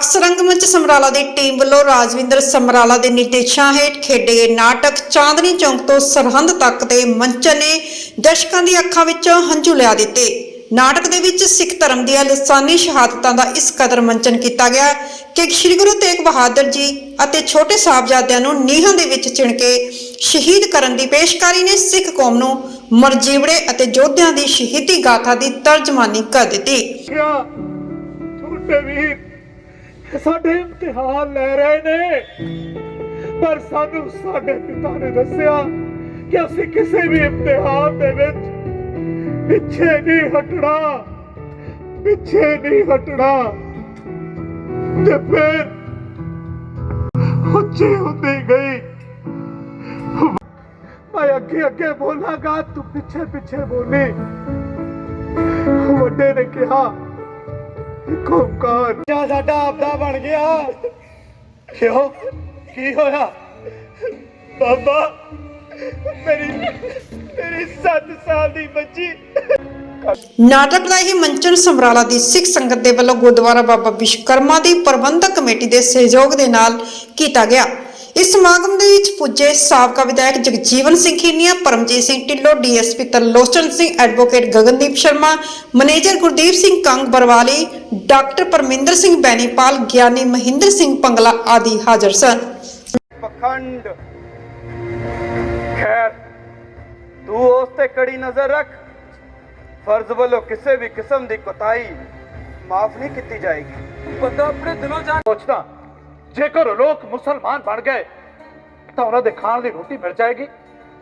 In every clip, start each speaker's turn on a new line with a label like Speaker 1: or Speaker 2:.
Speaker 1: ਅਕਸਰ ਰੰਗਮੰਚ ਸਮਰਾਲਾ ਦੀ ਟੀਮ ਵੱਲੋਂ ਰਾਜਵਿੰਦਰ ਸਮਰਾਲਾ ਦੇ ਨਿਰਦੇਸ਼ਾਂ ਹੇਠ ਖੇਡੇ ਗਏ ਨਾਟਕ ਚਾਂਦਨੀ ਚੌਂਕ ਤੋਂ ਸਰਹੰਦ ਤੱਕ ਦੇ ਮੰਚਨ ਨੇ ਦਰਸ਼ਕਾਂ ਦੀ ਅੱਖਾਂ ਵਿੱਚੋਂ ਹੰਝੂ ਲਿਆ ਦਿੱਤੇ। ਨਾਟਕ ਦੇ ਵਿੱਚ ਸਿੱਖ ਧਰਮ ਦੀਆਂ ਲਸਾਨੀ ਸ਼ਹਾਦਤਾਂ ਦਾ ਇਸ ਕਦਰ ਮੰਚਨ ਕੀਤਾ ਗਿਆ ਕਿ ਸ੍ਰੀ ਗੁਰੂ ਤੇਗ ਬਹਾਦਰ ਜੀ ਅਤੇ ਛੋਟੇ ਸਾਹਿਬਜ਼ਾਦਿਆਂ ਨੂੰ ਨੀਹਾਂ ਦੇ ਵਿੱਚ ਚਿਣ ਕੇ ਸ਼ਹੀਦ ਕਰਨ ਦੀ ਪੇਸ਼ਕਾਰੀ ਨੇ ਸਿੱਖ ਕੌਮ ਨੂੰ ਮਰਜੀਵੜੇ ਅਤੇ ਯੋਧਿਆਂ ਦੀ ਸ਼ਹੀਦੀ ਗਾਥਾ ਦੀ ਤਰਜਮਾਨੀ ਕਰ ਦਿੱਤੀ।
Speaker 2: ਕਿਹਾ ਛੋਟੇ ਵੀਰ ਸਾਡੇ ਇਮਤਿਹਾਨ ਲੈ ਰਹੇ ਨੇ। ਪਰ ਸਾਨੂੰ ਸਾਡੇ ਪਿਤਾ ਨੇ ਦੱਸਿਆ ਕਿ ਅਸੀਂ ਕਿਸੇ ਵੀ ਇਮਤਿਹਾਨ ਦੇ ਵਿੱਚ ਪਿੱਛੇ ਨਹੀਂ ਹਟਣਾ, ਪਿੱਛੇ ਨਹੀਂ ਹਟਣਾ। ਤੇ ਫਿਰ ਉੱਚੀ ਹੁੰਦੀ ਗਈ। ਮੈਂ ਅੱਗੇ ਅੱਗੇ ਬੋਲਾਂਗਾ, ਤੂੰ ਪਿੱਛੇ ਪਿੱਛੇ ਬੋਲੀ। ਵੱਡੇ ਨੇ ਕਿਹਾ ਇੱਕ ਓਂਕਾਰ। ਜਾਂ ਸਾਡਾ ਆਪਦਾ ਬਣ ਗਿਆ। ਕਿਉਂ? ਕੀ ਹੋਇਆ? ਬਾਬਾ ਮੇਰੀ ਮੇਰੀ 7 ਸਾਲ ਦੀ ਬੱਚੀ।
Speaker 1: ਨਾਟਕ ਦਾ ਇਹ ਮੰਚਨ ਸਮਰਾਲਾ ਦੀ ਸਿੱਖ ਸੰਗਤ ਦੇ ਵੱਲੋਂ ਗੁਰਦੁਆਰਾ ਬਾਬਾ ਵਿਸ਼ਵਕਰਮਾ ਦੀ ਪ੍ਰਬੰਧਕ ਕਮੇਟੀ ਦੇ ਸਹਿਯੋਗ ਦੇ ਨਾਲ ਕੀਤਾ ਗਿਆ। ਇਸ ਸਮਾਗਮ ਦੇ ਵਿੱਚ ਪੁੱਜੇ ਸਾਬਕਾ ਵਿਧਾਇਕ Jagjeevan Singh Kheenia Paramjit Singh Dhillon DSP Tarlochan Singh advocate Gagandeep Sharma manager Gurdeep Singh Kang Barwali doctor Parminder Singh Bainipal ਗਿਆਨੀ ਮਹਿੰਦਰ ਸਿੰਘ ਪੰਗਲਾ ਆਦਿ ਹਾਜ਼ਰ ਸਨ।
Speaker 2: ਪਖੰਡ। ਖੈਰ ਤੂੰ ਉਸ ਤੇ ਕੜੀ ਨਜ਼ਰ ਰੱਖ। ਫਰਜ਼ ਵੱਲੋਂ ਕਿਸੇ ਵੀ ਕਿਸਮ ਦੀ ਕੋਤਾਹੀ ਮਾਫ ਨਹੀਂ ਕੀਤੀ ਜਾਏਗੀ।
Speaker 3: ਬੰਦਾ ਆਪਣੇ ਦਿਲੋਂ ਜਾ
Speaker 2: ਸੋਚਦਾ ਜੇਕਰ ਲੋਕ ਮੁਸਲਮਾਨ ਬਣ ਗਏ ਤਾਂ ਉਹਨਾਂ ਦੇ ਖਾਣ ਦੀ ਰੋਟੀ ਮਿਲ ਜਾਏਗੀ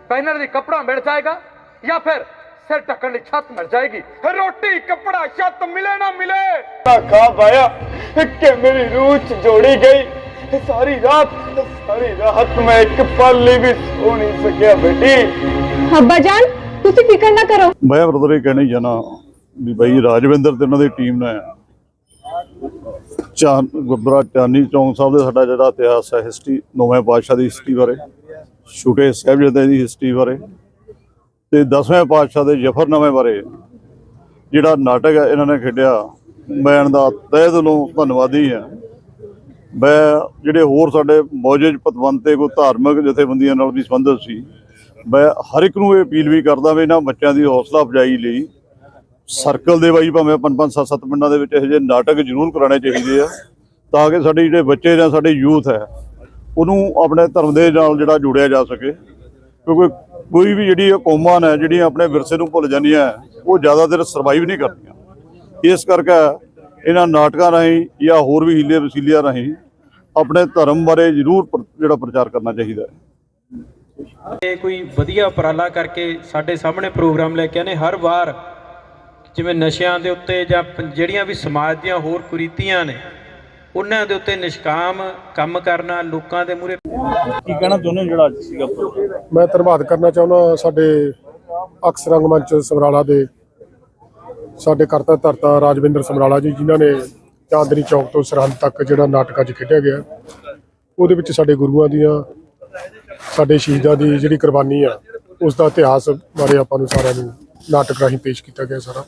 Speaker 2: ਪਹਿਨਣ ਲਈ ਕੱਪੜਾ ਮਿਲ ਜਾਏਗਾ ਜਾਂ ਫਿਰ ਸਿਰ ਢੱਕਣ ਲਈ ਛੱਤ ਮਿਲ ਜਾਏਗੀ। ਰੋਟੀ ਕੱਪੜਾ ਛੱਤ ਮਿਲੇ ਨਾ ਮਿਲੇ। ਖਾ ਪਾਇਆ ਕਿ ਮੇਰੀ ਰੂਹ ਚ ਜੋੜੀ ਗਈ। ਸਾਰੀ ਰਾਤ ਸਾਰੀ ਰਾਤ ਮੈਂ ਇੱਕ ਪਲ ਲਈ ਵੀ ਸੋ ਨਹੀਂ ਸਕਿਆ ਬੇਟੀ।
Speaker 4: ਅੱਬਾ ਜਾਨ ਤੁਸੀਂ ਫਿਕਰ ਨਾ ਕਰੋ।
Speaker 5: ਮੈਂ ਬਰਦਰ ਇਹ ਕਹਿਣਾ ਹੀ ਜਾਣਾ ਵੀ ਬਾਈ ਰਾਜਵਿੰਦਰ ਤੇ ਉਹਨਾਂ ਦੀ ਟੀਮ ਨੇ ਚਾਨ ਗੁਰਦੁਆਰਾ ਚਾਨੀ ਚੌਂਕ ਸਾਹਿਬ ਦੇ ਸਾਡਾ ਜਿਹੜਾ ਇਤਿਹਾਸ ਹੈ ਹਿਸਟਰੀ ਨੌਵੇਂ ਪਾਤਸ਼ਾਹ ਦੀ ਹਿਸਟਰੀ ਬਾਰੇ, ਛੋਟੇ ਸਾਹਿਬਜ਼ਾਦੇ ਦੀ ਹਿਸਟਰੀ ਬਾਰੇ ਤੇ ਦਸਵੇਂ ਪਾਤਸ਼ਾਹ ਦੇ ਜ਼ਫਰਨਾਮੇ ਬਾਰੇ ਜਿਹੜਾ ਨਾਟਕ ਹੈ, ਇਹਨਾਂ ਨੇ ਖੇਡਿਆ। ਮੈਂ ਇਹਨਾਂ ਦਾ ਤਹਿ ਦਿਲੋਂ ਧੰਨਵਾਦੀ ਹਾਂ। ਮੈਂ ਜਿਹੜੇ ਹੋਰ ਸਾਡੇ ਮੌਜੂਦ ਪਤਵੰਤ ਤੇ ਕੋਈ ਧਾਰਮਿਕ ਜਥੇਬੰਦੀਆਂ ਨਾਲ ਵੀ ਸੰਬੰਧਿਤ ਸੀ, ਮੈਂ ਹਰ ਇੱਕ ਨੂੰ ਇਹ ਅਪੀਲ ਵੀ ਕਰਦਾ ਵੀ ਇਹਨਾਂ ਬੱਚਿਆਂ ਦੀ ਹੌਸਲਾ ਅਫਜਾਈ ਲਈ ਸਰਕਲ ਦੇ ਬਾਈ ਭਾਵੇਂ ਪੰਜ ਪੰਜ ਸੱਤ ਸੱਤ ਪਿੰਡਾਂ ਦੇ ਵਿੱਚ ਇਹੋ ਜਿਹੇ ਨਾਟਕ ਜ਼ਰੂਰ ਕਰਾਉਣੇ ਚਾਹੀਦੇ ਆ, ਤਾਂ ਕਿ ਸਾਡੇ ਜਿਹੜੇ ਬੱਚੇ ਜਾਂ ਸਾਡੇ ਯੂਥ ਹੈ, ਉਹਨੂੰ ਆਪਣੇ ਧਰਮ ਦੇ ਨਾਲ ਜਿਹੜਾ ਜੋੜਿਆ ਜਾ ਸਕੇ। ਕਿਉਂਕਿ ਕੋਈ ਵੀ ਜਿਹੜੀ ਕੌਮਾਂ ਨੇ, ਜਿਹੜੀਆਂ ਆਪਣੇ ਵਿਰਸੇ ਨੂੰ ਭੁੱਲ ਜਾਂਦੀਆਂ, ਉਹ ਜ਼ਿਆਦਾ ਦੇਰ ਸਰਵਾਈਵ ਨਹੀਂ ਕਰਦੀਆਂ। ਇਸ ਕਰਕੇ ਇਹਨਾਂ ਨਾਟਕਾਂ ਰਾਹੀਂ ਜਾਂ ਹੋਰ ਵੀ ਹੀਲੇ ਵਸੀਲਿਆਂ ਰਾਹੀਂ ਆਪਣੇ ਧਰਮ ਬਾਰੇ ਜ਼ਰੂਰ ਪ੍ਰ- ਜਿਹੜਾ ਪ੍ਰਚਾਰ ਕਰਨਾ ਚਾਹੀਦਾ ਹੈ।
Speaker 3: ਇਹ ਕੋਈ ਵਧੀਆ ਉਪਰਾਲਾ ਕਰਕੇ ਸਾਡੇ ਸਾਹਮਣੇ ਪ੍ਰੋਗਰਾਮ ਲੈ ਕੇ ਆਨੇ ਹਰ ਵਾਰ ਜਿਵੇਂ ਨਸ਼ਿਆਂ ਦੇ ਉੱਤੇ ਜਾਂ ਜਿਹੜੀਆਂ ਵੀ ਸਮਾਜ ਦੀਆਂ ਹੋਰ ਕੁਰੀਤੀਆਂ ਨੇ ਉਹਨਾਂ ਦੇ ਉੱਤੇ ਨਿਸ਼ਕਾਮ ਕੰਮ ਕਰਨਾ ਲੋਕਾਂ ਦੇ ਮੂਹਰੇ
Speaker 5: ਕੀ ਕਹਿਣਾ ਚਾਹੁੰਦੇ ਹੋ ਜਿਹੜਾ ਅੱਜ ਸੀਗਾ
Speaker 6: ਮੈਂ ਧੰਨਵਾਦ ਕਰਨਾ ਚਾਹੁੰਦਾ ਸਾਡੇ ਅਕਸ ਰੰਗਮੰਚ ਸਮਰਾਲਾ ਦੇ ਸਾਡੇ ਕਰਤਾ ਧਰਤਾ ਰਾਜਵਿੰਦਰ ਸਮਰਾਲਾ ਜੀ ਜਿਨ੍ਹਾਂ ਨੇ ਚਾਂਦਨੀ ਚੌਕ ਤੋਂ ਸਰਹੰਦ ਤੱਕ ਜਿਹੜਾ ਨਾਟਕ ਅੱਜ ਖੇਡਿਆ ਗਿਆ। ਉਹਦੇ ਵਿੱਚ ਸਾਡੇ ਗੁਰੂਆਂ ਦੀਆਂ ਸਾਡੇ ਸ਼ਹੀਦਾਂ ਦੀ ਜਿਹੜੀ ਕੁਰਬਾਨੀ ਆ ਉਸ ਦਾ ਇਤਿਹਾਸ ਬਾਰੇ ਆਪਾਂ ਨੂੰ ਸਾਰਿਆਂ ਨੂੰ ਨਾਟਕ ਰਾਹੀਂ ਪੇਸ਼ ਕੀਤਾ ਗਿਆ ਸਾਰਾ।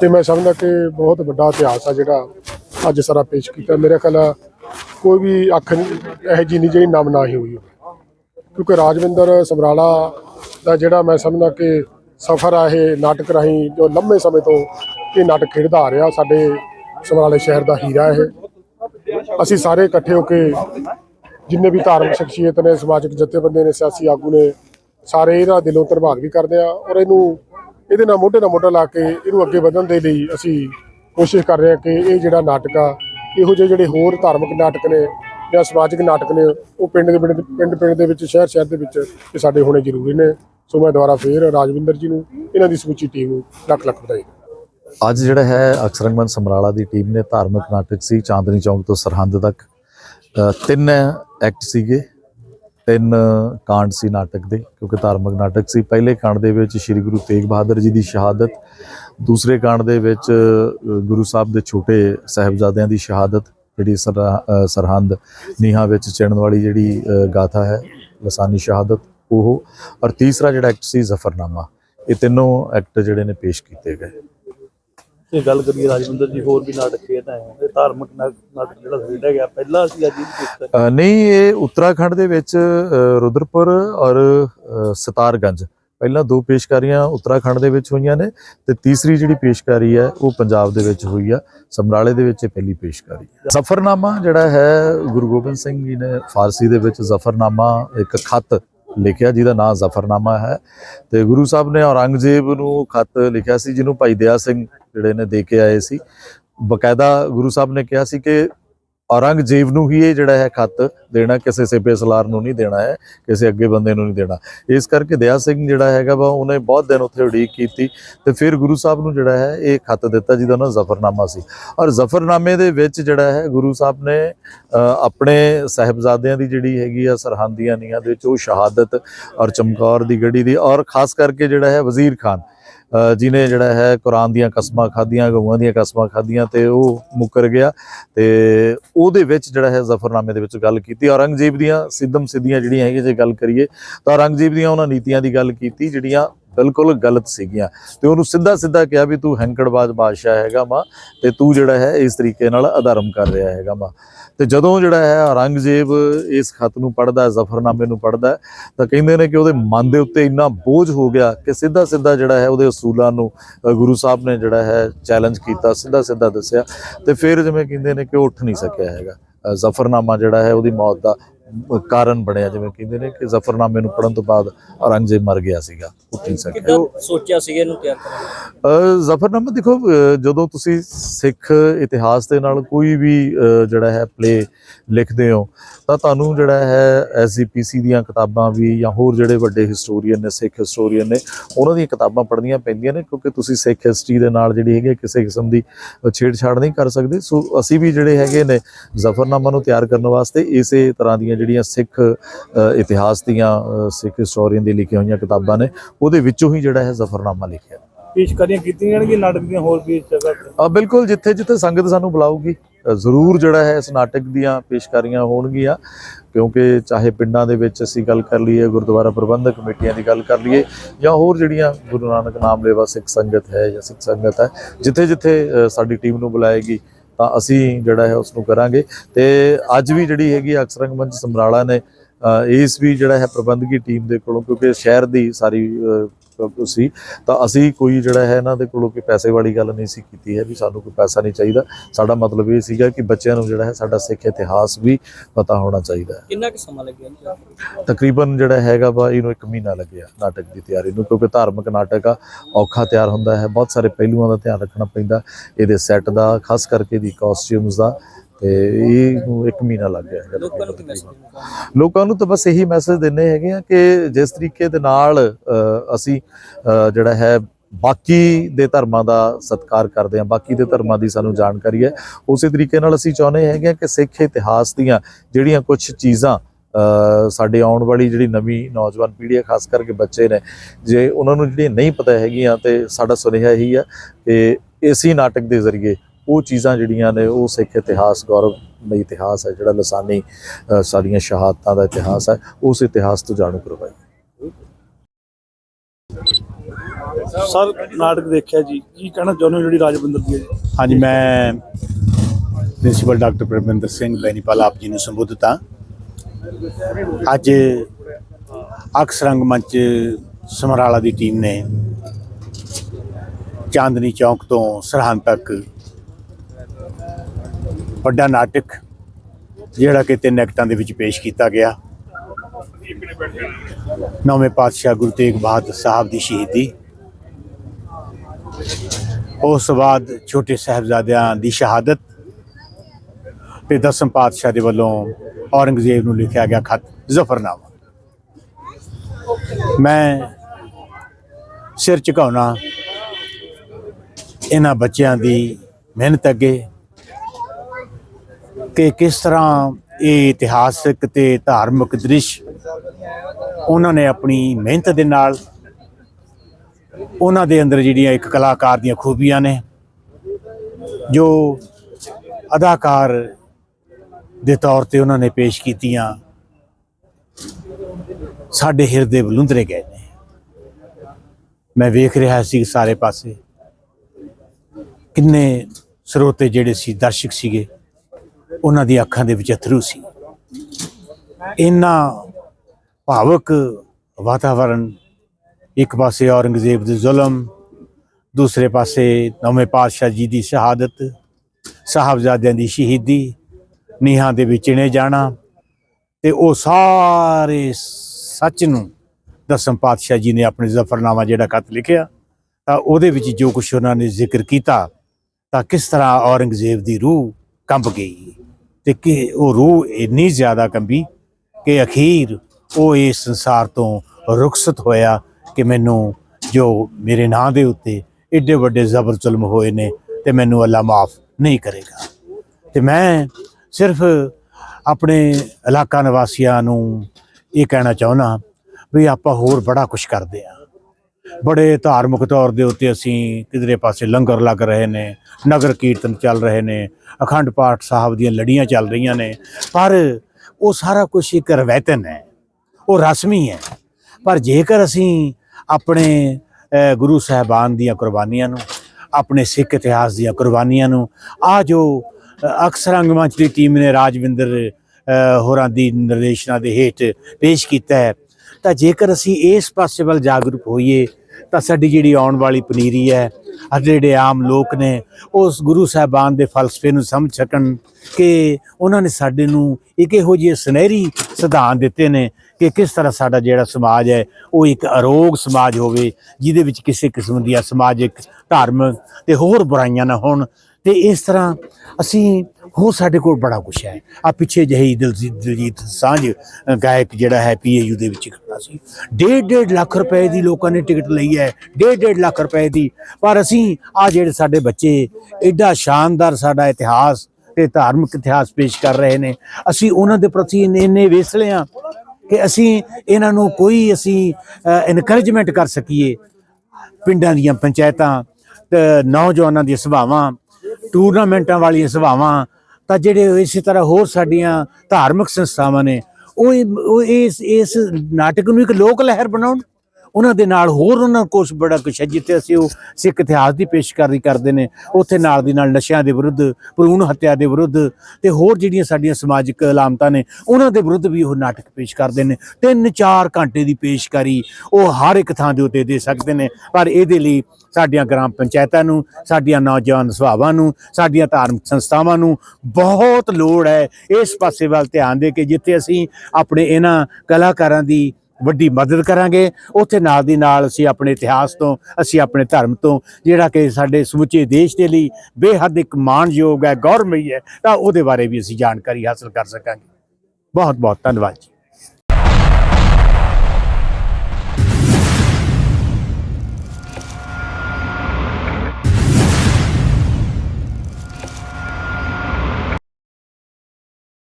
Speaker 6: ਤੇ ਮੈਂ ਸਮਝਦਾ ਕਿ ਬਹੁਤ ਵੱਡਾ ਇਤਿਹਾਸ ਆ ਜਿਹੜਾ ਅੱਜ ਸਾਰਾ ਪੇਸ਼ ਕੀਤਾ। ਮੇਰੇ ਖਿਆਲ ਆ ਕੋਈ ਵੀ ਅੱਖ ਨਹੀਂ ਇਹੋ ਜਿਹੀ ਨਹੀਂ ਜਿਹੜੀ ਨਮ ਨਾ ਹੀ ਹੋਈ ਹੋਵੇ। ਕਿਉਂਕਿ ਰਾਜਵਿੰਦਰ ਸਮਰਾਲਾ ਦਾ ਜਿਹੜਾ ਮੈਂ ਸਮਝਦਾ ਕਿ ਸਫ਼ਰ ਆ ਇਹ ਨਾਟਕ ਰਾਹੀਂ ਜੋ ਲੰਮੇ ਸਮੇਂ ਤੋਂ ਇਹ ਨਾਟਕ ਖੇਡਦਾ ਆ ਰਿਹਾ, ਸਾਡੇ ਸਮਰਾਲੇ ਸ਼ਹਿਰ ਦਾ ਹੀਰਾ ਇਹ। ਅਸੀਂ ਸਾਰੇ ਇਕੱਠੇ ਹੋ ਕੇ ਜਿੰਨੇ ਵੀ ਧਾਰਮਿਕ ਸ਼ਖਸੀਅਤ ਨੇ, ਸਮਾਜਿਕ ਜਥੇਬੰਦੀਆਂ ਨੇ, ਸਿਆਸੀ ਆਗੂ ਨੇ, ਸਾਰੇ ਇਹਦਾ ਦਿਲੋਂ ਧੰਨਵਾਦ ਵੀ ਕਰਦੇ ਆ ਔਰ ਇਹਨੂੰ ਇਹਦੇ ਨਾਲ ਮੋਢੇ ਨਾਲ ਮੋਢਾ ਲਾ ਕੇ ਇਹਨੂੰ ਅੱਗੇ ਵਧਣ ਦੇ ਲਈ ਅਸੀਂ ਕੋਸ਼ਿਸ਼ ਕਰ ਰਹੇ ਹਾਂ ਕਿ ਇਹ ਜਿਹੜਾ ਨਾਟਕ ਆ, ਇਹੋ ਜਿਹੇ ਜਿਹੜੇ ਹੋਰ ਧਾਰਮਿਕ ਨਾਟਕ ਨੇ ਜਾਂ ਸਮਾਜਿਕ ਨਾਟਕ ਨੇ, ਉਹ ਪਿੰਡ ਦੇ ਪਿੰਡ ਪਿੰਡ ਪਿੰਡ ਦੇ ਵਿੱਚ, ਸ਼ਹਿਰ ਸ਼ਹਿਰ ਦੇ ਵਿੱਚ ਇਹ ਸਾਡੇ ਹੋਣੇ ਜ਼ਰੂਰੀ ਨੇ। ਸੋ ਮੈਂ ਦੁਬਾਰਾ ਫੇਰ ਰਾਜਵਿੰਦਰ ਜੀ ਨੂੰ, ਇਹਨਾਂ ਦੀ ਸਮੁੱਚੀ ਟੀਮ ਨੂੰ ਲੱਖ ਲੱਖ ਵਧਾਈ
Speaker 7: ਅੱਜ ਜਿਹੜਾ ਹੈ ਅਕਸਰੰਗਮਨ ਸਮਰਾਲਾ ਦੀ ਟੀਮ ਨੇ ਧਾਰਮਿਕ ਨਾਟਕ ਸੀ, ਚਾਂਦਨੀ ਚੌਂਕ ਤੋਂ ਸਰਹੰਦ ਤੱਕ ਤਿੰਨ ਐਕਟ ਸੀਗੇ। ਤਿੰਨ ਕਾਂਡ ਸੀ ਨਾਟਕ ਦੇ, ਕਿਉਂਕਿ ਧਾਰਮਿਕ ਨਾਟਕ ਸੀ। ਪਹਿਲੇ ਕਾਂਡ ਦੇ ਵਿੱਚ ਸ੍ਰੀ ਗੁਰੂ ਤੇਗ ਬਹਾਦਰ ਜੀ ਦੀ ਸ਼ਹਾਦਤ, ਦੂਸਰੇ ਕਾਂਡ ਦੇ ਵਿੱਚ ਗੁਰੂ ਸਾਹਿਬ ਦੇ ਛੋਟੇ ਸਾਹਿਬਜ਼ਾਦਿਆਂ ਦੀ ਸ਼ਹਾਦਤ, ਜਿਹੜੀ ਸਰ- ਸਰਹੰਦ ਨੀਹਾਂ ਵਿੱਚ ਚਿਣਨ ਵਾਲੀ ਜਿਹੜੀ ਗਾਥਾ ਹੈ, ਲਸਾਨੀ ਸ਼ਹਾਦਤ, ਉਹ। ਔਰ ਤੀਸਰਾ ਜਿਹੜਾ ਐਕਟ ਸੀ ਜ਼ਫਰਨਾਮਾ, ਇਹ ਤਿੰਨੋਂ ਐਕਟ ਜਿਹੜੇ ਨੇ ਪੇਸ਼ ਕੀਤੇ ਗਏ।
Speaker 8: ਤੇ ਗੱਲ ਕਰੀਏ ਰਾਜਵਿੰਦਰ ਜੀ, ਹੋਰ ਵੀ ਨਾਟਕ ਖੇਡ ਆਏ ਹੋ ਧਾਰਮਿਕ ਨਾਟਕ ਜਿਹੜਾ ਖੇਡਿਆ ਗਿਆ ਪਹਿਲਾਂ ਅਸੀਂ ਅੱਜ ਹੀ
Speaker 7: ਨਹੀਂ, ਇਹ ਉੱਤਰਾਖੰਡ ਦੇ ਵਿੱਚ ਰੁਦਰਪੁਰ ਔਰ ਸਤਾਰਗੰਜ। ਪਹਿਲਾਂ ਦੋ ਪੇਸ਼ਕਾਰੀਆਂ ਉੱਤਰਾਖੰਡ ਦੇ ਵਿੱਚ ਹੋਈਆਂ ਨੇ ਤੇ ਤੀਸਰੀ ਜਿਹੜੀ ਪੇਸ਼ਕਾਰੀ ਹੈ, ਉਹ ਪੰਜਾਬ ਦੇ ਵਿੱਚ ਹੋਈ ਆ। ਸਮਰਾਲੇ ਦੇ ਵਿੱਚ ਇਹ ਪਹਿਲੀ ਪੇਸ਼ਕਾਰੀ ਹੈ। ਜ਼ਫਰਨਾਮਾ ਜਿਹੜਾ ਹੈ, ਗੁਰੂ ਗੋਬਿੰਦ ਸਿੰਘ ਜੀ ਨੇ ਫਾਰਸੀ ਦੇ ਵਿੱਚ ਜ਼ਫਰਨਾਮਾ ਇੱਕ ਖੱਤ ਲਿਖਿਆ, ਜਿਹਦਾ ਨਾਮ ਜ਼ਫਰਨਾਮਾ ਹੈ। ਤੇ ਗੁਰੂ ਸਾਹਿਬ ਨੇ ਔਰੰਗਜ਼ੇਬ ਨੂੰ ਖਤ ਲਿਖਿਆ ਸੀ, ਜਿਹਨੂੰ ਭਾਈ ਦਇਆ ਸਿੰਘ ਜਿਹੜੇ ਨੇ ਦੇ ਕੇ ਆਏ ਸੀ। ਬਕਾਇਦਾ ਗੁਰੂ ਸਾਹਿਬ ਨੇ ਕਿਹਾ ਸੀ ਕਿ ਔਰੰਗਜ਼ੇਬ ਨੂੰ ਹੀ ਇਹ ਜਿਹੜਾ ਹੈ ਖੱਤ ਦੇਣਾ, ਕਿਸੇ ਸੇਬੇ ਸਲਾਰ ਨੂੰ ਨਹੀਂ ਦੇਣਾ ਹੈ, ਕਿਸੇ ਅੱਗੇ ਬੰਦੇ ਨੂੰ ਨਹੀਂ ਦੇਣਾ। ਇਸ ਕਰਕੇ ਦਇਆ ਸਿੰਘ ਜਿਹੜਾ ਹੈਗਾ ਵਾ, ਉਹਨੇ ਬਹੁਤ ਦਿਨ ਉੱਥੇ ਉਡੀਕ ਕੀਤੀ ਤੇ ਫਿਰ ਗੁਰੂ ਸਾਹਿਬ ਨੂੰ ਜਿਹੜਾ ਹੈ ਇਹ ਖੱਤ ਦਿੱਤਾ, ਜਿਹਦਾ ਨਾਮ ਜ਼ਫਰਨਾਮਾ ਸੀ। ਔਰ ਜ਼ਫਰਨਾਮੇ ਦੇ ਵਿੱਚ ਜਿਹੜਾ ਹੈ ਗੁਰੂ ਸਾਹਿਬ ਨੇ ਆਪਣੇ ਸਾਹਿਬਜ਼ਾਦਿਆਂ ਦੀ ਜਿਹੜੀ ਹੈਗੀ ਆ, ਸਰਹੰਦੀਆਂ ਨੀਆਂ ਦੇ ਵਿੱਚ ਉਹ ਸ਼ਹਾਦਤ ਔਰ ਚਮਕੌਰ ਦੀ ਗੜੀ ਦੀ ਔਰ ਖਾਸ ਕਰਕੇ ਜਿਹੜਾ ਹੈ ਵਜ਼ੀਰ ਖਾਨ। ਅ, ਜਿਹਨੇ ਜਿਹੜਾ ਹੈ ਕੁਰਾਨ ਦੀਆਂ ਕਸਮਾਂ ਖਾਧੀਆਂ ਗਊਆਂ ਦੀਆਂ ਕਸਮਾਂ ਖਾਧੀਆਂ ਤੇ ਉਹ ਮੁੱਕਰ ਗਿਆ ਤੇ ਉਹਦੇ ਵਿੱਚ ਜਿਹੜਾ ਹੈ ਜ਼ਫਰਨਾਮੇ ਦੇ ਵਿੱਚ ਗੱਲ ਕੀਤੀ। ਔਰੰਗਜ਼ੇਬ ਦੀਆਂ ਸਿੱਧਮ ਸਿੱਧੀਆਂ ਜਿਹੜੀਆਂ ਹੈਗੀਆਂ ਜੇ ਗੱਲ ਕਰੀਏ ਤਾਂ ਔਰੰਗਜ਼ੇਬ ਦੀਆਂ ਉਹਨਾਂ ਨੀਤੀਆਂ ਦੀ ਗੱਲ ਕੀਤੀ ਜਿਹੜੀਆਂ ਬਿਲਕੁਲ ਗਲਤ ਸੀਗੀਆਂ। ਤੇ ਉਹਨੂੰ ਸਿੱਧਾ ਸਿੱਧਾ ਕਿਹਾ ਵੀ ਤੂੰ ਹੈਂਕੜਬਾਜ਼ ਬਾਦਸ਼ਾਹ ਹੈਗਾ ਵਾ ਤੇ ਤੂੰ ਜਿਹੜਾ ਹੈ ਇਸ ਤਰੀਕੇ ਨਾਲ ਅਧਰਮ ਕਰ ਰਿਹਾ ਹੈਗਾ ਵਾ ਤੇ ਜਦੋਂ ਜਿਹੜਾ ਹੈ ਔਰੰਗਜ਼ੇਬ ਇਸ ਖਤ ਨੂੰ ਪੜ੍ਹਦਾ, ਜ਼ਫਰਨਾਮੇ ਨੂੰ ਪੜ੍ਹਦਾ, ਤਾਂ ਕਹਿੰਦੇ ਨੇ ਕਿ ਉਹਦੇ ਮਨ ਦੇ ਉੱਤੇ ਇੰਨਾ ਬੋਝ ਹੋ ਗਿਆ ਕਿ ਸਿੱਧਾ ਸਿੱਧਾ ਜਿਹੜਾ ਹੈ ਉਹਦੇ ਅਸੂਲਾਂ ਨੂੰ ਗੁਰੂ ਸਾਹਿਬ ਨੇ ਜਿਹੜਾ ਹੈ ਚੈਲੰਜ ਕੀਤਾ, ਸਿੱਧਾ ਸਿੱਧਾ ਦੱਸਿਆ। ਤੇ ਫਿਰ ਜਿਵੇਂ ਕਹਿੰਦੇ ਨੇ ਕਿ ਉਹ ਉੱਠ ਨਹੀਂ ਸਕਿਆ ਹੈਗਾ। ਜ਼ਫਰਨਾਮਾ ਜਿਹੜਾ ਹੈ ਉਹਦੀ ਮੌਤ ਦਾ ਕਾਰਨ ਬਣਿਆ ਜਿਵੇਂ ਕਹਿੰਦੇ ਨੇ ਕਿ ਜ਼ਫਰਨਾਮੇ ਨੂੰ ਪੜਨ ਤੋਂ ਬਾਅਦ ਔਰੰਗਜ਼ੇਬ ਮਰ ਗਿਆ ਸੀਗਾ ਉੱਠ ਨਹੀਂ ਸਕਿਆ
Speaker 9: ਸੋਚਿਆ ਸੀ ਇਹਨੂੰ ਤਿਆਰ ਕਰਨ
Speaker 7: ਜ਼ਫਰਨਾਮਾ ਦੇਖੋ ਜਦੋਂ ਤੁਸੀਂ ਸਿੱਖ ਇਤਿਹਾਸ ਦੇ ਨਾਲ ਕੋਈ ਵੀ ਜਿਹੜਾ ਹੈ ਪਲੇ ਲਿਖਦੇ ਹੋ ਤਾਂ ਤੁਹਾਨੂੰ ਜਿਹੜਾ ਹੈ ਐਸਜੀਪੀਸੀ ਦੀਆਂ ਕਿਤਾਬਾਂ ਵੀ ਜਾਂ ਹੋਰ ਜਿਹੜੇ ਵੱਡੇ ਹਿਸਟੋਰੀਅਨ ਨੇ ਸਿੱਖ ਹਿਸਟੋਰੀਅਨ ਨੇ ਉਹਨਾਂ ਦੀਆਂ ਕਿਤਾਬਾਂ ਪੜ੍ਹਨੀਆਂ ਪੈਂਦੀਆਂ ਨੇ ਕਿਉਂਕਿ ਤੁਸੀਂ ਸਿੱਖ ਹਿਸਟਰੀ ਦੇ ਨਾਲ ਜਿਹੜੀ ਹੈਗੀ ਕਿਸੇ ਕਿਸਮ ਦੀ ਛੇੜਛਾੜ ਨਹੀਂ ਕਰ ਸਕਦੇ। ਸੋ ਅਸੀਂ ਵੀ ਜਿਹੜੇ ਹੈਗੇ ਨੇ ਜ਼ਫਰਨਾਮਾ ਨੂੰ ਤਿਆਰ ਕਰਨ ਵਾਸਤੇ ਇਸੇ ਤਰ੍ਹਾਂ ਦੀਆਂ ਜਿਹੜੀਆਂ ਸਿੱਖ ਇਤਿਹਾਸ ਦੀਆਂ ਸਿੱਖ ਹਿਸਟੋਰੀਅਨ ਦੀ ਲਿਖੀਆਂ ਹੋਈਆਂ ਕਿਤਾਬਾਂ ਨੇ ਉਹਦੇ ਵਿੱਚੋਂ ਹੀ ਜਿਹੜਾ ਹੈ ਜ਼ਫਰਨਾਮਾ ਲਿਖਿਆ।
Speaker 8: ਪੇਸ਼ਕਾਰੀਆਂ ਕੀਤੀਆਂ ਜਾਣਗੀਆਂ ਨਾਟਕ ਦੀਆਂ ਹੋਰ ਵੀ ਇਸ ਜਗ੍ਹਾ ਤੇ?
Speaker 7: ਆ ਬਿਲਕੁਲ ਜਿੱਥੇ ਜਿੱਥੇ ਸੰਗਤ ਸਾਨੂੰ ਬੁਲਾਊਗੀ। ਜ਼ਰੂਰ ਜਿਹੜਾ ਹੈ ਇਸ ਨਾਟਕ ਦੀਆਂ ਪੇਸ਼ਕਾਰੀਆਂ ਹੋਣਗੀਆਂ, ਕਿਉਂਕਿ ਚਾਹੇ ਪਿੰਡਾਂ ਦੇ ਵਿੱਚ ਅਸੀਂ ਗੱਲ ਕਰ ਲਈਏ, ਗੁਰਦੁਆਰਾ ਪ੍ਰਬੰਧਕ ਕਮੇਟੀਆਂ ਦੀ ਗੱਲ ਕਰ ਲਈਏ, ਜਾਂ ਹੋਰ ਜਿਹੜੀਆਂ ਗੁਰੂ ਨਾਨਕ ਨਾਮ ਲੇਵਾ ਸਿੱਖ ਸੰਗਤ ਹੈ ਜਾਂ ਸਿੱਖ ਸੰਗਤ ਹੈ ਜਿੱਥੇ ਜਿੱਥੇ ਸਾਡੀ ਟੀਮ ਨੂੰ ਬੁਲਾਏਗੀ, ਤਾਂ ਅਸੀਂ ਜਿਹੜਾ ਹੈ ਉਸ ਨੂੰ ਕਰਾਂਗੇ। ਤੇ ਅੱਜ ਵੀ ਜਿਹੜੀ ਹੈਗੀ ਅਕਸਰੰਗ ਮੰਚ ਸਮਰਾਲਾ ਨੇ ਇਸ ਵੀ ਜਿਹੜਾ ਹੈ ਪ੍ਰਬੰਧਕੀ ਟੀਮ ਦੇ ਕੋਲੋਂ, ਕਿਉਂਕਿ ਸ਼ਹਿਰ ਦੀ ਸਾਰੀ ਸੀ ਤਾਂ ਅਸੀਂ ਕੋਈ ਜਿਹੜਾ ਹੈ ਇਹਨਾਂ ਦੇ ਕੋਲੋਂ ਕੋਈ ਪੈਸੇ ਵਾਲੀ ਗੱਲ ਨਹੀਂ ਸੀ ਕੀਤੀ ਹੈ ਵੀ ਸਾਨੂੰ ਕੋਈ ਪੈਸਾ ਨਹੀਂ ਚਾਹੀਦਾ। ਸਾਡਾ ਮਤਲਬ ਇਹ ਸੀਗਾ ਕਿ ਬੱਚਿਆਂ ਨੂੰ ਜਿਹੜਾ ਹੈ ਸਾਡਾ ਸਿੱਖ ਇਤਿਹਾਸ ਵੀ ਪਤਾ ਹੋਣਾ ਚਾਹੀਦਾ ਹੈ।
Speaker 9: ਕਿੰਨਾ ਕੁ ਸਮਾਂ ਲੱਗਿਆ
Speaker 7: ਤਕਰੀਬਨ ਜਿਹੜਾ ਹੈਗਾ ਵਾ ਇਹਨੂੰ ਇੱਕ ਮਹੀਨਾ ਲੱਗਿਆ ਨਾਟਕ ਦੀ ਤਿਆਰੀ ਨੂੰ ਕਿਉਂਕਿ ਧਾਰਮਿਕ ਨਾਟਕ ਆ ਔਖਾ ਤਿਆਰ ਹੁੰਦਾ ਹੈ ਬਹੁਤ ਸਾਰੇ ਪਹਿਲੂਆਂ ਦਾ ਧਿਆਨ ਰੱਖਣਾ ਪੈਂਦਾ। ਇਹਦੇ ਸੈੱਟ ਦਾ ਖਾਸ ਕਰਕੇ ਦੀ ਕਾਸਟਿਊਮਸ ਦਾ ਤੇ ਇਹ ਨੂੰ ਇੱਕ ਮਹੀਨਾ ਲੱਗ ਗਿਆ
Speaker 9: ਲੋਕਾਂ ਨੂੰ। ਕੀ ਮੈਸੇਜ
Speaker 7: ਲੋਕਾਂ ਨੂੰ ਤਾਂ ਬਸ ਇਹੀ ਮੈਸੇਜ ਦਿੰਨੇ ਹੈਗੇ ਆ ਕਿ ਜਿਸ ਤਰੀਕੇ ਦੇ ਨਾਲ ਅਸੀਂ ਜਿਹੜਾ ਹੈ ਬਾਕੀ ਦੇ ਧਰਮਾਂ ਦਾ ਸਤਿਕਾਰ ਕਰਦੇ ਹਾਂ ਬਾਕੀ ਦੇ ਧਰਮਾਂ ਦੀ ਸਾਨੂੰ ਜਾਣਕਾਰੀ ਹੈ ਉਸੇ ਤਰੀਕੇ ਨਾਲ ਅਸੀਂ ਚਾਹੁੰਦੇ ਹੈਗੇ ਆ ਕਿ ਸਿੱਖ ਇਤਿਹਾਸ ਦੀਆਂ ਜਿਹੜੀਆਂ ਕੁਝ ਚੀਜ਼ਾਂ ਸਾਡੇ ਆਉਣ ਵਾਲੀ ਜਿਹੜੀ ਨਵੀਂ ਨੌਜਵਾਨ ਪੀੜ੍ਹੀ ਹੈ ਖਾਸ ਕਰਕੇ ਬੱਚੇ ਨੇ ਜੇ ਉਹਨਾਂ ਨੂੰ ਜਿਹੜੀਆਂ ਨਹੀਂ ਪਤਾ ਹੈਗੀਆਂ ਤੇ ਸਾਡਾ ਸੁਨੇਹਾ ਇਹੀ ਹੈ ਕਿ ਇਸੇ ਨਾਟਕ ਦੇ ਜ਼ਰੀਏ ਉਹ ਚੀਜ਼ਾਂ ਜਿਹੜੀਆਂ ਨੇ ਉਹ ਸਿੱਖ ਇਤਿਹਾਸ ਗੌਰਵਮਈ ਇਤਿਹਾਸ ਹੈ ਜਿਹੜਾ ਲਸਾਨੀ ਸਾਡੀਆਂ ਸ਼ਹਾਦਤਾਂ ਦਾ ਇਤਿਹਾਸ ਹੈ ਉਸ ਇਤਿਹਾਸ ਤੋਂ ਜਾਣੂ ਕਰਵਾਈ
Speaker 8: ਸਰ ਨਾਟਕ ਦੇਖਿਆ ਜੀ। ਕੀ ਕਹਿਣਾ ਚਾਹੁੰਦੇ ਹੋ ਜਿਹੜੀ ਰਾਜਵਿੰਦਰ ਦੀ ਹੈ ਜੀ?
Speaker 10: ਹਾਂਜੀ ਮੈਂ ਪ੍ਰਿੰਸੀਪਲ ਡਾਕਟਰ ਪ੍ਰਵਿੰਦਰ ਸਿੰਘ ਬੈਨੀਪਾਲ ਆਪ ਜੀ ਨੂੰ ਸੰਬੋਧਿਤ ਹਾਂ। ਅੱਜ ਅਕਸ ਰੰਗ ਮੰਚ ਸਮਰਾਲਾ ਦੀ ਟੀਮ ਨੇ ਚਾਂਦਨੀ ਚੌਕ ਤੋਂ ਸਰਹੰਦ ਤੱਕ ਵੱਡਾ ਨਾਟਕ ਜਿਹੜਾ ਕਿ ਤਿੰਨ ਐਕਟਾਂ ਦੇ ਵਿੱਚ ਪੇਸ਼ ਕੀਤਾ ਗਿਆ। ਨੌਵੇਂ ਪਾਤਸ਼ਾਹ ਗੁਰੂ ਤੇਗ ਬਹਾਦਰ ਸਾਹਿਬ ਦੀ ਸ਼ਹੀਦੀ। ਉਸ ਤੋਂ ਬਾਅਦ ਛੋਟੇ ਸਾਹਿਬਜ਼ਾਦਿਆਂ ਦੀ ਸ਼ਹਾਦਤ ਤੇ ਦਸਮ ਪਾਤਸ਼ਾਹ ਦੇ ਵੱਲੋਂ ਔਰੰਗਜ਼ੇਬ ਨੂੰ ਲਿਖਿਆ ਗਿਆ ਖਤ ਜ਼ਫਰਨਾਮਾ। ਮੈਂ ਸਿਰ ਝੁਕਾਉਣਾ ਇਹਨਾਂ ਬੱਚਿਆਂ ਦੀ ਮਿਹਨਤ ਅੱਗੇ ਕਿ ਕਿਸ ਤਰ੍ਹਾਂ ਇਹ ਇਤਿਹਾਸਕ ਤੇ ਧਾਰਮਿਕ ਦ੍ਰਿਸ਼ ਉਹਨਾਂ ਨੇ ਆਪਣੀ ਮਿਹਨਤ ਦੇ ਨਾਲ ਉਹਨਾਂ ਦੇ ਅੰਦਰ ਜਿਹੜੀਆਂ ਇੱਕ ਕਲਾਕਾਰ ਦੀਆਂ ਖੂਬੀਆਂ ਨੇ, ਜੋ ਅਦਾਕਾਰ ਦੇ ਤੌਰ ਤੇ ਉਹਨਾਂ ਨੇ ਪੇਸ਼ ਕੀਤੀਆਂ, ਸਾਡੇ ਹਿਰਦੇ ਬਲੁੰਦਰੇ ਗਏ ਨੇ। ਮੈਂ ਵੇਖ ਰਿਹਾ ਸੀ ਸਾਰੇ ਪਾਸੇ ਕਿੰਨੇ ਸਰੋਤੇ ਜਿਹੜੇ ਸੀ ਦਰਸ਼ਕ ਸੀਗੇ। ਉਹਨਾਂ ਦੀ ਅੱਖਾਂ ਦੇ ਵਿੱਚ ਅਥਰੂ ਸੀ। ਇੰਨਾ ਭਾਵਕ ਵਾਤਾਵਰਣ, ਇੱਕ ਪਾਸੇ ਔਰੰਗਜ਼ੇਬ ਦੇ ਜ਼ੁਲਮ, ਦੂਸਰੇ ਪਾਸੇ ਨਵੇਂ ਪਾਤਸ਼ਾਹ ਜੀ ਦੀ ਸ਼ਹਾਦਤ, ਸਾਹਿਬਜ਼ਾਦਿਆਂ ਦੀ ਸ਼ਹੀਦੀ, ਨੀਹਾਂ ਦੇ ਵਿੱਚ ਨੇ ਜਾਣਾ ਤੇ ਉਹ ਸਾਰੇ ਸੱਚ ਨੂੰ ਦਸਮ ਪਾਤਸ਼ਾਹ ਜੀ ਨੇ ਆਪਣੇ ਜ਼ਫਰਨਾਮਾ ਜਿਹੜਾ ਖਤ ਲਿਖਿਆ, ਤਾਂ ਉਹਦੇ ਵਿੱਚ ਜੋ ਕੁਝ ਉਹਨਾਂ ਨੇ ਜ਼ਿਕਰ ਕੀਤਾ, ਤਾਂ ਕਿਸ ਤਰ੍ਹਾਂ ਔਰੰਗਜ਼ੇਬ ਦੀ ਰੂਹ ਕੰਬ ਗਈ। ਤੇ ਕਿ ਉਹ ਰੂਹ ਇੰਨੀ ਜ਼ਿਆਦਾ ਕੰਬੀ ਕਿ ਅਖੀਰ ਉਹ ਇਸ ਸੰਸਾਰ ਤੋਂ ਰੁਖਸਤ ਹੋਇਆ ਕਿ ਮੈਨੂੰ ਜੋ ਮੇਰੇ ਨਾਂ ਦੇ ਉੱਤੇ ਏਡੇ ਵੱਡੇ ਜ਼ਬਰ ਜ਼ੁਲਮ ਹੋਏ ਨੇ ਤੇ ਮੈਨੂੰ ਅੱਲਾ ਮਾਫ ਨਹੀਂ ਕਰੇਗਾ। ਤੇ ਮੈਂ ਸਿਰਫ ਆਪਣੇ ਇਲਾਕਾ ਨਿਵਾਸੀਆਂ ਨੂੰ ਇਹ ਕਹਿਣਾ ਚਾਹੁੰਦਾ ਵੀ ਆਪਾਂ ਹੋਰ ਬੜਾ ਕੁਝ ਕਰਦੇ ਆ ਬੜੇ ਧਾਰਮਿਕ ਤੌਰ ਦੇ ਉੱਤੇ ਅਸੀਂ ਕਿਧਰੇ ਪਾਸੇ ਲੰਗਰ ਲੱਗ ਰਹੇ ਨੇ, ਨਗਰ ਕੀਰਤਨ ਚੱਲ ਰਹੇ ਨੇ, ਅਖੰਡ ਪਾਠ ਸਾਹਿਬ ਦੀਆਂ ਲੜੀਆਂ ਚੱਲ ਰਹੀਆਂ ਨੇ, ਪਰ ਉਹ ਸਾਰਾ ਕੁਝ ਇੱਕ ਰਵਾਇਤਨ ਹੈ, ਉਹ ਰਸਮੀ ਹੈ। ਪਰ ਜੇਕਰ ਅਸੀਂ ਆਪਣੇ ਗੁਰੂ ਸਾਹਿਬਾਨ ਦੀਆਂ ਕੁਰਬਾਨੀਆਂ ਨੂੰ, ਆਪਣੇ ਸਿੱਖ ਇਤਿਹਾਸ ਦੀਆਂ ਕੁਰਬਾਨੀਆਂ ਨੂੰ, ਆ ਜੋ ਅਕਸਰ ਅੰਗਮੰਚ ਦੀ ਟੀਮ ਨੇ ਰਾਜਵਿੰਦਰ ਹੋਰਾਂ ਦੀ ਨਿਰਦੇਸ਼ਨਾ ਦੇ ਹੇਠ ਪੇਸ਼ ਕੀਤਾ ਹੈ, ਤਾਂ ਜੇਕਰ ਅਸੀਂ ਇਸ ਪਾਸੇ ਵੱਲ ਜਾਗਰੂਕ ਹੋਈਏ ਤਾਂ ਸਾਡੀ ਜਿਹੜੀ ਆਉਣ ਵਾਲੀ ਪਨੀਰੀ ਹੈ, ਅੱਜ ਜਿਹੜੇ ਆਮ ਲੋਕ ਨੇ, ਉਸ ਗੁਰੂ ਸਾਹਿਬਾਨ ਦੇ ਫਲਸਫੇ ਨੂੰ ਸਮਝ ਸਕਣ ਕਿ ਉਹਨਾਂ ਨੇ ਸਾਡੇ ਨੂੰ ਇੱਕ ਇਹੋ ਜਿਹੇ ਸੁਨਹਿਰੀ ਸਿਧਾਂਤ ਦਿੱਤੇ ਨੇ ਕਿ ਕਿਸ ਤਰ੍ਹਾਂ ਸਾਡਾ ਜਿਹੜਾ ਸਮਾਜ ਹੈ, ਉਹ ਇੱਕ ਅਰੋਗ ਸਮਾਜ ਹੋਵੇ, ਜਿਹਦੇ ਵਿੱਚ ਕਿਸੇ ਕਿਸਮ ਦੀਆਂ ਸਮਾਜਿਕ, ਧਾਰਮਿਕ ਤੇ ਹੋਰ ਬੁਰਾਈਆਂ ਨਾ ਹੋਣ। ਤੇ ਇਸ ਤਰ੍ਹਾਂ ਅਸੀਂ ਹੋਰ ਸਾਡੇ ਕੋਲ ਬੜਾ ਕੁਛ ਹੈ। ਆ ਪਿੱਛੇ ਜਿਹੀ ਦਿਲਜੀਤ ਦਿਲਜੀਤ ਸਾਂਝ ਗਾਇਕ ਜਿਹੜਾ ਹੈ ਪੀਏਯੂ ਦੇ ਵਿੱਚ ਖੜਾ ਸੀ। ਡੇਢ ਡੇਢ ਲੱਖ ਰੁਪਏ ਦੀ ਲੋਕਾਂ ਨੇ ਟਿਕਟ ਲਈ ਹੈ। ਡੇਢ ਡੇਢ ਲੱਖ ਰੁਪਏ ਦੀ। ਪਰ ਅਸੀਂ ਆ ਜਿਹੜੇ ਸਾਡੇ ਬੱਚੇ ਐਡਾ ਸ਼ਾਨਦਾਰ ਸਾਡਾ ਇਤਿਹਾਸ ਤੇ ਧਾਰਮਿਕ ਇਤਿਹਾਸ ਪੇਸ਼ ਕਰ ਰਹੇ ਨੇ, ਅਸੀਂ ਉਹਨਾਂ ਦੇ ਪ੍ਰਤੀ ਇੰਨੇ ਇੰਨੇ ਵੇਸਲੇ ਹਾਂ ਕਿ ਅਸੀਂ ਇਹਨਾਂ ਨੂੰ ਕੋਈ ਅਸੀਂ ਇਨਕਰੇਜਮੈਂਟ ਕਰ ਸਕੀਏ। ਪਿੰਡਾਂ ਦੀਆਂ ਪੰਚਾਇਤਾਂ, ਤੇ, ਨੌਜਵਾਨਾਂ ਦੀਆਂ ਸਭਾਵਾਂ ਟੂਰਨਾਮੈਂਟਾਂ ਵਾਲੀਆਂ ਸਭਾਵਾਂ ਤਾਂ ਜਿਹੜੇ ਇਸੇ ਤਰ੍ਹਾਂ ਹੋਰ ਸਾਡੀਆਂ ਧਾਰਮਿਕ ਸੰਸਥਾਵਾਂ ਨੇ, ਉਹ ਇਸ ਇਸ ਨਾਟਕ ਨੂੰ ਇੱਕ ਲੋਕ ਲਹਿਰ ਬਣਾਉਣ? ਉਹਨਾਂ ਦੇ ਨਾਲ ਹੋਰ ਉਹਨਾਂ ਕੋਲ ਬੜਾ ਕੁਛ ਹੈ, ਜਿੱਥੇ ਅਸੀਂ ਉਹ ਸਿੱਖ ਇਤਿਹਾਸ ਦੀ ਪੇਸ਼ਕਾਰੀ ਕਰਦੇ ਨੇ, ਉੱਥੇ ਨਾਲ ਦੀ ਨਾਲ ਨਸ਼ਿਆਂ ਦੇ ਵਿਰੁੱਧ, ਭਰੂਣ ਹੱਤਿਆ ਦੇ ਵਿਰੁੱਧ ਤੇ ਹੋਰ ਜਿਹੜੀਆਂ ਸਾਡੀਆਂ ਸਮਾਜਿਕ ਅਲਾਮਤਾਂ ਨੇ, ਉਹਨਾਂ ਦੇ ਵਿਰੁੱਧ ਵੀ ਉਹ ਨਾਟਕ ਪੇਸ਼ ਕਰਦੇ ਨੇ। ਤਿੰਨ ਚਾਰ ਘੰਟੇ ਦੀ ਪੇਸ਼ਕਾਰੀ ਉਹ ਹਰ ਇੱਕ ਥਾਂ ਦੇ ਉੱਤੇ ਦੇ ਸਕਦੇ ਨੇ, ਪਰ ਇਹਦੇ ਲਈ ਸਾਡੀਆਂ ਗ੍ਰਾਮ ਪੰਚਾਇਤਾਂ ਨੂੰ, ਸਾਡੀਆਂ ਨੌਜਵਾਨ ਸੁਭਾਵਾਂ ਨੂੰ, ਸਾਡੀਆਂ ਧਾਰਮਿਕ ਸੰਸਥਾਵਾਂ ਨੂੰ ਬਹੁਤ ਲੋੜ ਹੈ ਇਸ ਪਾਸੇ ਵੱਲ ਧਿਆਨ ਦੇ ਕੇ, ਜਿੱਥੇ ਅਸੀਂ ਆਪਣੇ ਇਹਨਾਂ ਕਲਾਕਾਰਾਂ ਦੀ ਵੱਡੀ ਮਦਦ ਕਰਾਂਗੇ। ਉੱਥੇ ਨਾਲ ਦੀ ਨਾਲ ਅਸੀਂ ਆਪਣੇ ਇਤਿਹਾਸ ਤੋਂ, ਅਸੀਂ ਆਪਣੇ ਧਰਮ ਤੋਂ, ਜਿਹੜਾ ਕਿ ਸਾਡੇ ਸਮੁੱਚੇ ਦੇਸ਼ ਦੇ ਲਈ ਬੇਹੱਦ ਇੱਕ ਮਾਣਯੋਗ ਹੈ, ਗੌਰਵਮਈ ਹੈ, ਤਾਂ ਉਹਦੇ ਬਾਰੇ ਵੀ ਅਸੀਂ ਜਾਣਕਾਰੀ ਹਾਸਲ ਕਰ ਸਕਾਂਗੇ। ਬਹੁਤ ਬਹੁਤ ਧੰਨਵਾਦ ਜੀ।